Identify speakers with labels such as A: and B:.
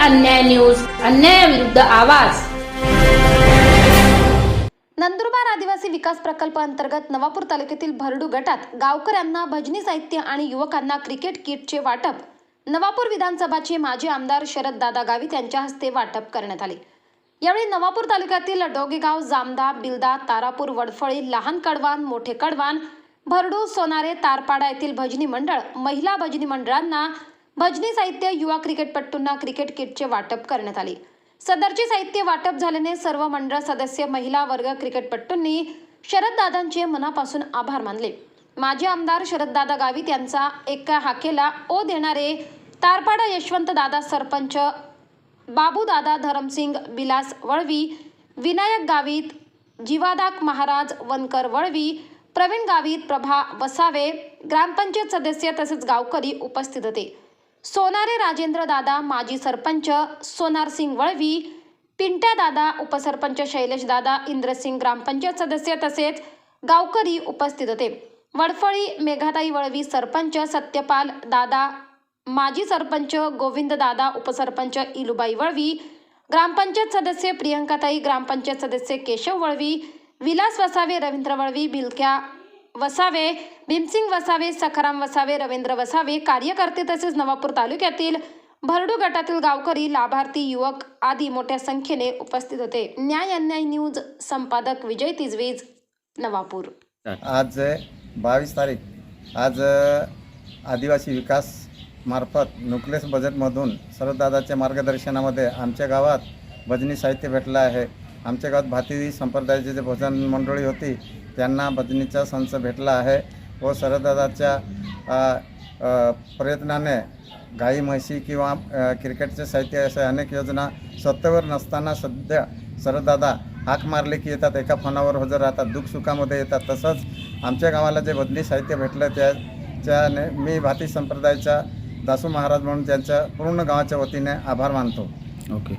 A: युद्ध आवाज.
B: नंदुरबार आदिवासी विकास प्रकल्प अंतर्गत नवापूर तालुक्यातील भरडू गटात गावकऱ्यांना भजनी साहित्य आणि युवकांना क्रिकेट किटचे वाटप. नवापूर विधानसभाचे माजी आमदार शरद दादा गावित यांच्या हस्ते वाटप करण्यात आले. यावेळी नवापूर तालुक्यातील डोगेगाव जामदा बिलदा तारापूर वडफळी लहान कडवान मोठे कडवान भरडू सोनारे तारपाडा येथील भजनी मंडळ महिला भजनी मंडळांना भजनी साहित्य युवा क्रिकेटपटूंना क्रिकेट किटचे वाटप करण्यात आले. सदरचे साहित्य वाटप झाल्याने सर्व मंडळ सदस्य महिला वर्ग क्रिकेटपटूंनी शरददादांचे मनापासून आभार मानले. माजी आमदार शरददादा गावित यांचा एका हाकेला ओ देणारे तारपाडा यशवंतदादा सरपंच बाबूदादा धरमसिंग बिलास वळवी विनायक गावित जीवादाक महाराज वनकर वळवी प्रवीण गावित प्रभा वसावे ग्रामपंचायत सदस्य तसेच गावकरी उपस्थित होते. सोनारे राजेंद्र दादा माजी सरपंच सोनार सिंग वळवी पिंट्या दादा उपसरपंच शैलेश दादा इंद्रसिंग ग्रामपंचायत सदस्य तसेच गावकरी उपस्थित होते. वडफळी मेघाताई वळवी सरपंच सत्यपाल दादा माजी सरपंच गोविंद दादा उपसरपंच इलुबाई वळवी ग्रामपंचायत सदस्य प्रियंकाताई ग्रामपंचायत सदस्य केशव वळवी विलास वसावे रवींद्र वळवी बिलक्या वसावे भीमसिंग वसावे सखाराम वसावे रवींद्र वसावे कार्यकर्ते तसेच नवापूर तालुक्यातील भरडू गटातील गावकरी लाभार्थी युवक आदी मोठ्या संख्येने उपस्थित होते. न्याय अन्याय न्यूज संपादक विजय तिजवीज नवापूर.
C: आज बावीस तारीख. आज आदिवासी विकास मार्फत न्यूक्लियस बजेटमधून सरदादाच्या मार्गदर्शनामध्ये आमच्या गावात भजनी साहित्य भेटलं आहे. आमच्या गावात भाती संप्रदायाची जे भजन मंडळी होती त्यांना भजनीचा संच भेटला आहे व सरदादाच्या प्रयत्नाने गाई म्हशी किंवा क्रिकेटचे साहित्य अशा अनेक योजना सत्तेवर नसताना सध्या सरदादा हाक मारले की येतात एका फोनावर हजर राहतात दुःखसुखामध्ये येतात. तसंच आमच्या गावाला जे बदली साहित्य भेटलं त्याच्याने मी भाती संप्रदायाच्या दासू महाराज म्हणून त्यांच्या पूर्ण गावाच्या वतीने आभार मानतो.
D: ओके.